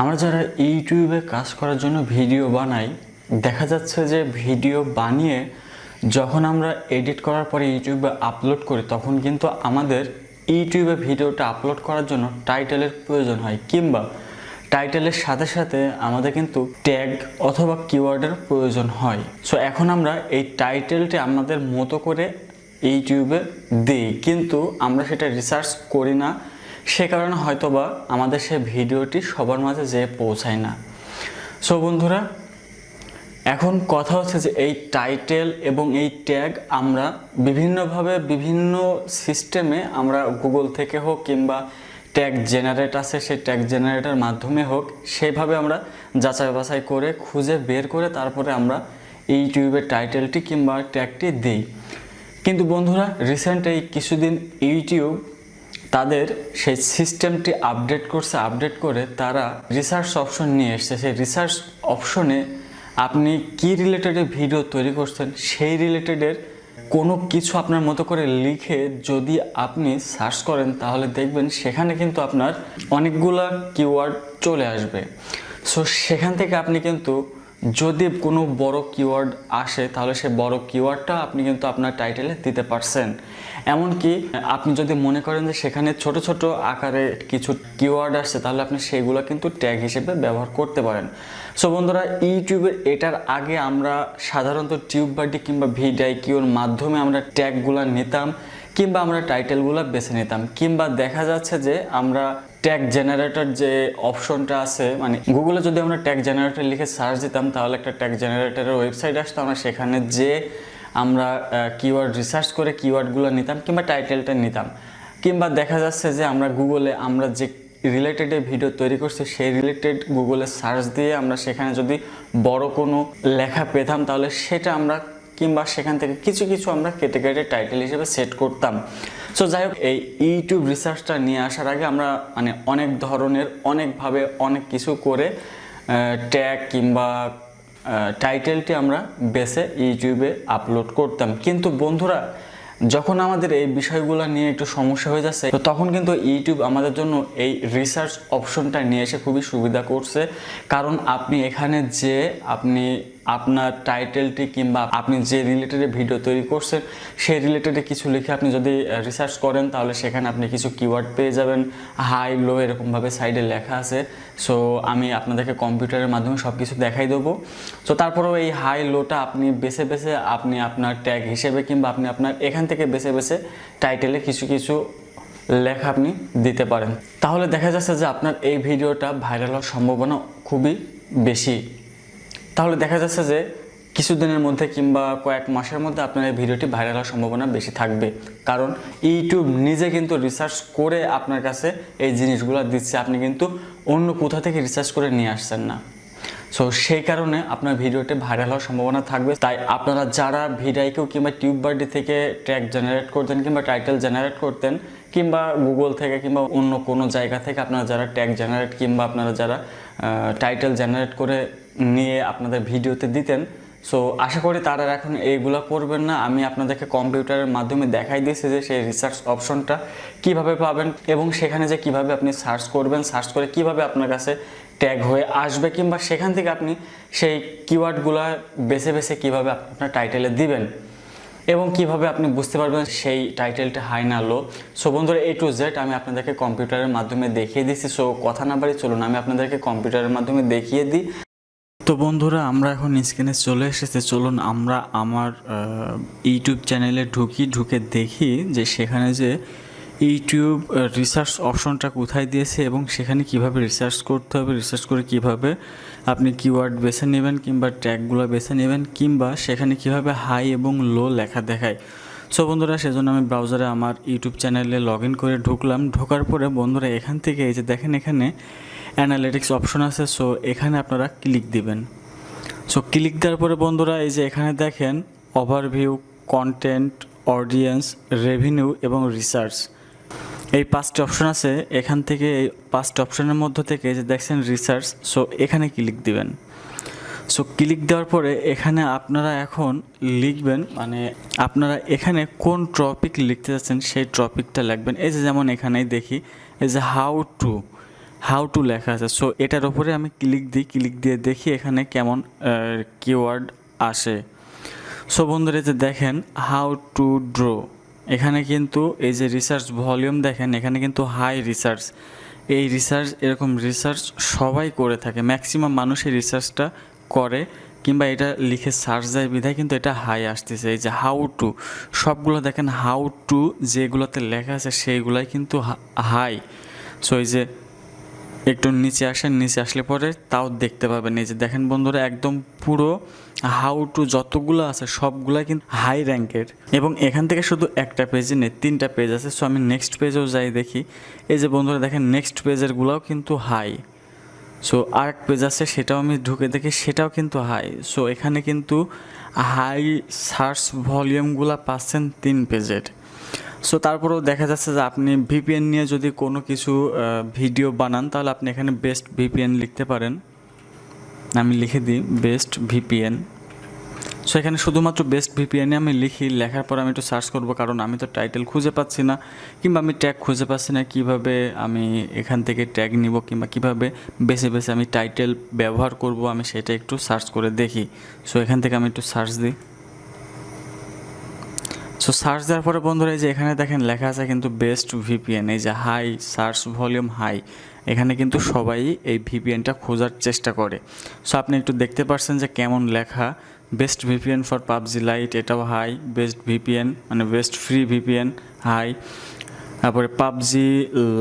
আমরা যারা ইউটিউবে কাজ করার জন্য ভিডিও বানাই, দেখা যাচ্ছে যে ভিডিও বানিয়ে যখন আমরা এডিট করার পরে ইউটিউবে আপলোড করি, তখন কিন্তু আমাদের ইউটিউবে ভিডিওটা আপলোড করার জন্য টাইটেলের প্রয়োজন হয় কিংবা টাইটেলের সাথে সাথে আমাদের কিন্তু ট্যাগ অথবা কিওয়ার্ডের প্রয়োজন হয়। সো এখন আমরা এই টাইটেলটি আমাদের মতো করে ইউটিউবে দিই, কিন্তু আমরা সেটা রিসার্চ করি না। সে কারণে হয়তোবা আমাদের সেই ভিডিওটি সবার মাঝে যেয়ে পৌঁছায় না। সো বন্ধুরা, এখন কথা হচ্ছে যে এই টাইটেল এবং এই ট্যাগ আমরা বিভিন্নভাবে বিভিন্ন সিস্টেমে আমরা গুগল থেকে হোক কিংবা ট্যাগ জেনারেট আছে, সেই ট্যাগ জেনারেটার মাধ্যমে হোক, সেভাবে আমরা যাচাই বাছাই করে, খুঁজে বের করে তারপরে আমরা ইউটিউবের টাইটেলটি কিংবা ট্যাগটি দিই। কিন্তু বন্ধুরা রিসেন্ট এই কিছুদিন ইউটিউব তাদের সেই সিস্টেমটি আপডেট করছে, আপডেট করে তারা রিসার্চ অপশন নিয়ে এসছে। সেই রিসার্চ অপশনে আপনি কি রিলেটেডের ভিডিও তৈরি করছেন, সেই রিলেটেডের কোনো কিছু আপনার মতো করে লিখে যদি আপনি সার্চ করেন, তাহলে দেখবেন সেখানে কিন্তু আপনার অনেকগুলা কিওয়ার্ড চলে আসবে। সো সেখান থেকে আপনি কিন্তু যদি কোনো বড় কিওয়ার্ড আসে, তাহলে সেই বড় কিওয়ার্ডটা আপনি কিন্তু আপনার টাইটেলে দিতে পারছেন। এমনকি আপনি যদি মনে করেন যে সেখানে ছোট ছোট আকারে কিছু কিওয়ার্ড আসছে, তাহলে আপনি সেগুলো কিন্তু ট্যাগ হিসেবে ব্যবহার করতে পারেন। সো বন্ধুরা ইউটিউবের এটার আগে আমরা সাধারণত টিউব বাডি কিংবা ভিডাই কিওর মাধ্যমে আমরা ট্যাগগুলো নিতাম, কিংবা আমরা টাইটেলগুলো বেছে নিতাম। কিংবা দেখা যাচ্ছে যে আমরা ট্যাগ জেনারেটর যে অপশনটা আছে মানে গুগলে যদি আমরা ট্যাগ জেনারেটর লিখে সার্চ দিতাম, তাহলে একটা ট্যাগ জেনারেটরের ওয়েবসাইট আসতো। আমরা সেখানে যে আমরা কিওয়ার্ড রিসার্চ করে কিওয়ার্ডগুলো নিতাম কিংবা টাইটেলটা নিতাম। কিংবা দেখা যাচ্ছে যে আমরা গুগলে আমরা যে রিলেটেড ভিডিও তৈরি করছি, সেই রিলেটেড গুগলে সার্চ দিয়ে আমরা সেখানে যদি বড় কোনো লেখা পেতাম, তাহলে সেটা আমরা কিংবা সেখান থেকে কিছু কিছু আমরা কেটে কেটে টাইটেল হিসেবে সেট করতাম। সো যাই হোক, এই ইউটিউব রিসার্চটা নিয়ে আসার আগে আমরা মানে অনেক ধরনের, অনেকভাবে অনেক কিছু করে ট্যাগ কিংবা টাইটেলটি আমরা বেছে ইউটিউবে আপলোড করতাম। কিন্তু বন্ধুরা, যখন আমাদের এই বিষয়গুলো নিয়ে একটু সমস্যা হয়ে যাচ্ছে, তো তখন কিন্তু ইউটিউব আমাদের জন্য এই রিসার্চ অপশনটা নিয়ে এসে খুবই সুবিধা করছে। কারণ আপনি এখানে যে, আপনি আপনার টাইটেলটি কিংবা আপনি যে রিলেটেড ভিডিও তৈরি করছেন, সেই রিলেটেডে কিছু লিখে আপনি যদি রিসার্চ করেন, তাহলে সেখানে আপনি কিছু কিওয়ার্ড পেয়ে যাবেন। হাই লো এরকমভাবে সাইডে লেখা আছে। সো আমি আপনাদেরকে কম্পিউটারের মাধ্যমে সব কিছু দেখাই দেবো। তো তারপরেও এই হাই লোটা আপনি বেছে বেছে আপনি আপনার ট্যাগ হিসেবে কিংবা আপনি আপনার এখান থেকে বেছে বেছে টাইটেলে কিছু কিছু লেখা আপনি দিতে পারেন। তাহলে দেখা যাচ্ছে যে আপনার এই ভিডিওটা ভাইরাল হওয়ার সম্ভাবনা খুবই বেশি। তাহলে দেখা যাচ্ছে যে কিছুদিনের মধ্যে কিংবা কয়েক মাসের মধ্যে আপনার এই ভিডিওটি ভাইরাল হওয়ার সম্ভাবনা বেশি থাকবে। কারণ ইউটিউব নিজে কিন্তু রিসার্চ করে আপনার কাছে এই জিনিসগুলো দিচ্ছে, আপনি কিন্তু অন্য কোথা থেকে রিসার্চ করে নিয়ে আসছেন না। সো সেই কারণে আপনার ভিডিওটি ভাইরাল হওয়ার সম্ভাবনা থাকবে। তাই আপনারা যারা ভিডাইকেও কিংবা টিউব বার্ডি থেকে ট্র্যাক জেনারেট করতেন কিংবা টাইটেল জেনারেট করতেন, কিংবা গুগল থেকে কিংবা অন্য কোনো জায়গা থেকে আপনারা যারা ট্যাগ জেনারেট কিংবা আপনারা যারা টাইটেল জেনারেট করে নিয়ে আপনাদের ভিডিওতে দিতেন। সো আশা করি তারা এখন এইগুলো করবেন না। আমি আপনাদেরকে কম্পিউটারের মাধ্যমে দেখাই দিয়েছি যে সেই রিসার্চ অপশনটা কীভাবে পাবেন এবং সেখানে যে কীভাবে আপনি সার্চ করবেন সার্চ করে কীভাবে আপনার কাছে ট্যাগ হয়ে আসবে কিংবা সেখান থেকে আপনি সেই কিওয়ার্ডগুলো বেছে বেছে কীভাবে আপনার টাইটেলে দিবেন এবং কীভাবে আপনি বুঝতে পারবেন সেই টাইটেলটা হাই না লো সো বন্ধুরা এ টু জেড আমি আপনাদেরকে কম্পিউটারের মাধ্যমে দেখিয়ে দিচ্ছি সো কথা না বাড়ি চলুন, আমি আপনাদেরকে কম্পিউটারের মাধ্যমে দেখিয়ে দিই। তো বন্ধুরা, আমরা এখন স্ক্রিনে চলে এসেছে। চলুন আমরা আমার ইউটিউব চ্যানেলে ঢুকি, ঢুকে দেখি যে সেখানে যে ইউটিউব রিসার্চ অপশনটা কোথায় দিয়েছে এবং সেখানে কীভাবে রিসার্চ করতে হবে রিসার্চ করে কীভাবে আপনি কিওয়ার্ড বেছে নেবেন কিংবা ট্যাগগুলো বেছে নেবেন কিংবা সেখানে কীভাবে হাই এবং লো লেখা দেখায়। সো বন্ধুরা, সেজন্য আমি ব্রাউজারে আমার ইউটিউব চ্যানেলে লগ ইন করে ঢুকলাম। ঢোকার পরে বন্ধুরা, এখান থেকে এই যে দেখেন এখানে অ্যানালিটিক্স অপশন আছে সো এখানে আপনারা ক্লিক দিবেন। সো ক্লিক দেওয়ার পরে বন্ধুরা, এই যে এখানে দেখেন ওভারভিউ কন্টেন্ট অডিয়েন্স রেভিনিউ এবং রিসার্চ এই পাঁচটি অপশন আছে, এখান থেকে এই পাঁচটি অপশনের মধ্য থেকে যে দেখছেন রিসার্চ সো এখানে ক্লিক দিবেন। সো ক্লিক দেওয়ার পরে এখানে আপনারা এখন লিখবেন মানে আপনারা এখানে কোন টপিক লিখতে যাচ্ছেন, সেই টপিকটা লিখবেন। এই যে যেমন এখানেই দেখি, এই যে হাউ টু হাউ টু লেখা আছে। সো এটার ওপরে আমি ক্লিক দিই ক্লিক দিয়ে দেখি এখানে কেমন কিওয়ার্ড আসে। সো বন্ধুরা যে দেখেন হাউ টু ড্র এখানে কিন্তু এই যে রিসার্চ ভলিউম দেখেন, এখানে কিন্তু হাই রিসার্চ এই রিসার্চ এরকম রিসার্চ সবাই করে থাকে। ম্যাক্সিমাম মানুষ এই রিসার্চটা করে, কিংবা এটা লিখে সার্চ দেয় বিধায় কিন্তু এটা হাই আসতেছে। এই যে হাউ টু সবগুলো দেখেন হাউ টু যেগুলোতে লেখা আছে সেইগুলাই কিন্তু হাই সো এই যে একটু নিচে আসেন, নিচে আসলে পরে তাও দেখতে পাবেন। এই যে দেখেন বন্ধুরা, একদম পুরো হাউ টু যতগুলো আছে সবগুলাই কিন্তু হাই র্যাঙ্কের এবং এখান থেকে শুধু একটা পেজে নেই, তিনটা পেজ আছে। সো আমি নেক্সট পেজেও যাই দেখি। এই যে বন্ধুরা, দেখেন নেক্সট পেজেরগুলোও কিন্তু হাই সো আরেক পেজ আছে, সেটাও আমি ঢুকে দেখি, সেটাও কিন্তু হাই সো এখানে কিন্তু হাই সার্চ ভলিউমগুলো পাচ্ছেন তিন পেজের সো তারপরেও দেখা যাচ্ছে যে আপনি ভিপিএন নিয়ে যদি কোনো কিছু ভিডিও বানান, তাহলে আপনি এখানে বেস্ট ভিপিএন লিখতে পারেন। আমি লিখে দিই বেস্ট ভিপিএন সো এখানে শুধুমাত্র বেস্ট ভিপিএনে আমি লিখি, লেখার পর আমি একটু সার্চ করব, কারণ আমি তো টাইটেল খুঁজে পাচ্ছি না, কিংবা আমি ট্যাগ খুঁজে পাচ্ছি না, কীভাবে আমি এখান থেকে ট্যাগ নিব, কিংবা কীভাবে বেছে বেছে আমি টাইটেল ব্যবহার করব, আমি সেটা একটু সার্চ করে দেখি। সো এখান থেকে আমি একটু সার্চ দিই। সো সার্চ দেওয়ার পরে বন্ধুরা এই যে এখানে দেখেন লেখা আছে কিন্তু বেস্ট ভিপিএন এই যে হাই সার্চ ভলিউম হাই এখানে কিন্তু সবাই এই ভিপিএনটা খোঁজার চেষ্টা করে। সো আপনি একটু দেখতে পারছেন যে কেমন লেখা। Best VPN for PUBG lite এটাও হাই বেস্ট ভিপিএন মানে বেস্ট ফ্রি ভিপিএন হাই তারপরে PUBG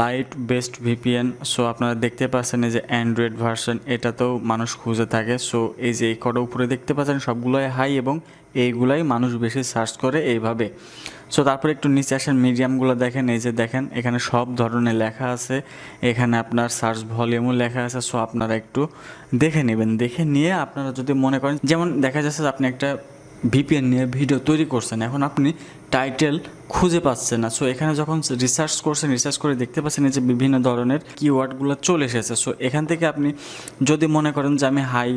lite best VPN so আপনারা দেখতে পাচ্ছেন এই যে অ্যান্ড্রয়েড ভার্সন এটাতেও মানুষ খুঁজে থাকে। সো এই যে এই কটা উপরে দেখতে পাচ্ছেন সবগুলোই হাই এবং এইগুলাই মানুষ বেশি সার্চ করে এইভাবে। সো তারপরে একটু নিচে আসেন মিডিয়ামগুলো দেখেন, এই যে দেখেন, এখানে সব ধরনের লেখা আছে। এখানে আপনার সার্চ ভলিউমও লেখা আছে সো আপনারা একটু দেখে নেবেন। দেখে নিয়ে আপনারা যদি মনে করেন, যেমন দেখা যাচ্ছে আপনি একটা ভিপিএন নিয়ে ভিডিও তৈরি করছেন। এখন আপনি টাইটেল খুঁজে পাচ্ছেন না। সো এখানে যখন রিসার্চ করছেন রিসার্চ করে দেখতে পাচ্ছেন যে বিভিন্ন ধরনের কিওয়ার্ডগুলো চলে এসেছে। সো এখান থেকে আপনি যদি মনে করেন যে আমি হাই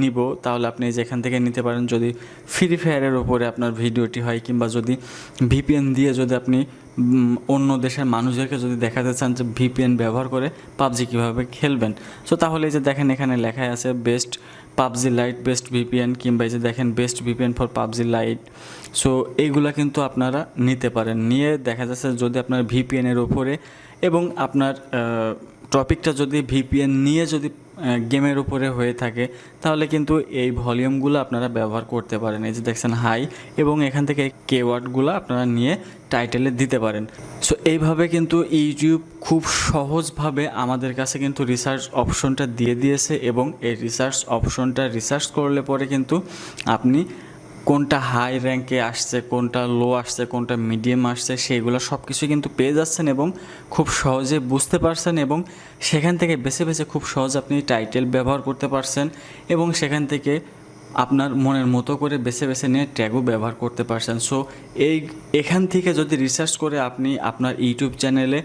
নিব, তাহলে আপনি যে এখান থেকে নিতে পারেন। যদি ফ্রি ফায়ারের ওপরে আপনার ভিডিওটি হয়, কিংবা যদি ভিপিএন দিয়ে যদি আপনি অন্য দেশের মানুষদেরকে যদি দেখাতে চান যে ভিপিএন ব্যবহার করে পাবজি কীভাবে খেলবেন। সো তাহলে এই যে দেখেন, এখানে লেখায় আছে best PUBG lite best VPN কিংবা এই যে দেখেন best VPN for PUBG lite so এইগুলো কিন্তু আপনারা নিতে পারেন। নিয়ে দেখা যাচ্ছে যদি আপনার ভিপিএনের ওপরে এবং আপনার টপিকটা যদি ভিপিএন নিয়ে যদি গেমের উপরে হয়ে থাকে, তাহলে কিন্তু এই ভলিউমগুলো আপনারা ব্যবহার করতে পারেন। এই যে দেখছেন হাই, এবং এখান থেকে কেওয়ার্ডগুলো আপনারা নিয়ে টাইটেলে দিতে পারেন। সো এইভাবে কিন্তু ইউটিউব খুব সহজভাবে আমাদের কাছে কিন্তু রিসার্চ অপশনটা দিয়ে দিয়েছে, এবং এই রিসার্চ অপশনটা রিসার্চ করলে পরে কিন্তু আপনি কোনটা হাই র্যাঙ্কে আসছে, কোনটা লো আসছে, কোনটা মিডিয়াম আসছে, সেইগুলো সব কিছু কিন্তু পেয়ে যাচ্ছেন এবং খুব সহজে বুঝতে পারছেন এবং সেখান থেকে বেছে বেছে খুব সহজ আপনি টাইটেল ব্যবহার করতে পারছেন এবং সেখান থেকে আপনার মনের মতো করে বেছে বেছে নিয়ে ট্যাগও ব্যবহার করতে পারছেন। সো এই, এখান থেকে যদি রিসার্চ করে আপনি আপনার ইউটিউব চ্যানেলে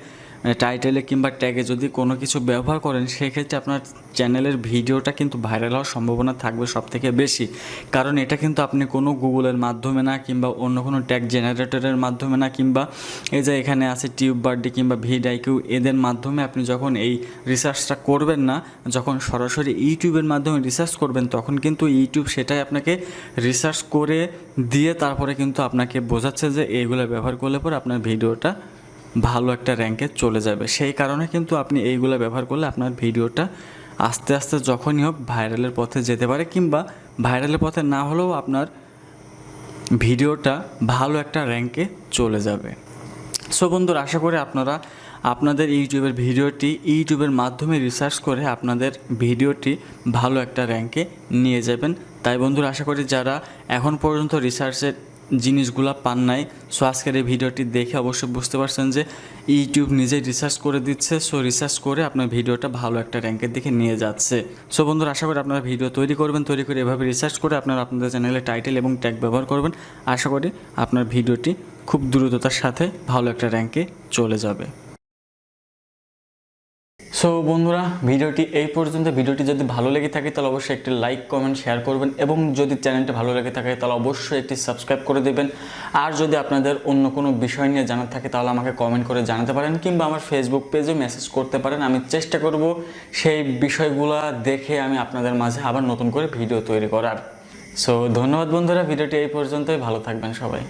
টাইটেলে কিংবা ট্যাগে যদি কোনো কিছু ব্যবহার করেন, সেক্ষেত্রে আপনার চ্যানেলের ভিডিওটা কিন্তু ভাইরাল হওয়ার সম্ভাবনা থাকবে সব থেকে বেশি। কারণ এটা কিন্তু আপনি কোনো গুগলের মাধ্যমে না কিংবা অন্য কোনো ট্যাগ জেনারেটরের মাধ্যমে না কিংবা এই যে এখানে আছে টিউব বার্ডি কিংবা ভিড আইকিউ এদের মাধ্যমে আপনি যখন এই রিসার্চটা করবেন না, যখন সরাসরি ইউটিউবের মাধ্যমে রিসার্চ করবেন, তখন কিন্তু ইউটিউব সেটাই আপনাকে রিসার্চ করে দিয়ে তারপরে কিন্তু আপনাকে বোঝাচ্ছে যে এইগুলো ব্যবহার করলে পরে আপনার ভিডিওটা ভালো একটা র্যাঙ্কে চলে যাবে। সেই কারণে কিন্তু আপনি এইগুলো ব্যবহার করলে আপনার ভিডিওটা আস্তে আস্তে যখনই হোক ভাইরালের পথে যেতে পারে কিংবা ভাইরালের পথে না হলেও আপনার ভিডিওটা ভালো একটা র্যাঙ্কে চলে যাবে। সো বন্ধুরা, আশা করি আপনারা আপনাদের ইউটিউবের ভিডিওটি ইউটিউবের মাধ্যমে রিসার্চ করে আপনাদের ভিডিওটি ভালো একটা র্যাঙ্কে নিয়ে যাবেন। তাই বন্ধুরা, আশা করি যারা এখন পর্যন্ত রিসার্চের জিনিসগুলো পান নাই। সো আজকের এই ভিডিওটি দেখে অবশ্যই বুঝতে পারছেন যে ইউটিউব নিজেই রিসার্চ করে দিচ্ছে। সো রিসার্চ করে আপনার ভিডিওটা ভালো একটা র্যাঙ্কের দিকে নিয়ে যাচ্ছে। সো বন্ধুরা, আশা করি আপনারা ভিডিও তৈরি করবেন, তৈরি করে এভাবে রিসার্চ করে আপনারা আপনাদের চ্যানেলে টাইটেল এবং ট্যাগ ব্যবহার করবেন। আশা করি আপনার ভিডিওটি খুব দ্রুততার সাথে ভালো একটা র্যাঙ্কে চলে যাবে। সো বন্ধুরা, ভিডিওটি এই পর্যন্ত। ভিডিওটি যদি ভালো লেগে থাকে, তাহলে অবশ্যই একটি লাইক কমেন্ট শেয়ার করবেন এবং যদি চ্যানেলটি ভালো লেগে থাকে, তাহলে অবশ্যই একটি সাবস্ক্রাইব করে দেবেন। আর যদি আপনাদের অন্য কোনো বিষয় নিয়ে জানার থাকে, তাহলে আমাকে কমেন্ট করে জানাতে পারেন কিংবা আমার ফেসবুক পেজে মেসেজ করতে পারেন। আমি চেষ্টা করব সেই বিষয়গুলো দেখে আমি আপনাদের মাঝে আবার নতুন করে ভিডিও তৈরি করার। সো ধন্যবাদ বন্ধুরা, ভিডিওটি এই পর্যন্তই। ভালো থাকবেন সবাই।